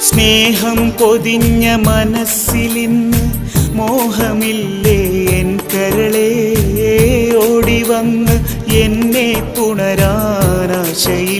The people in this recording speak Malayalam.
സ്നേഹം പൊതിഞ്ഞ മനസ്സിലിന്ന് മോഹമില്ലേ എൻ കരളേ? ഓടി വന്ന് എന്നെ പുണരാനാശയി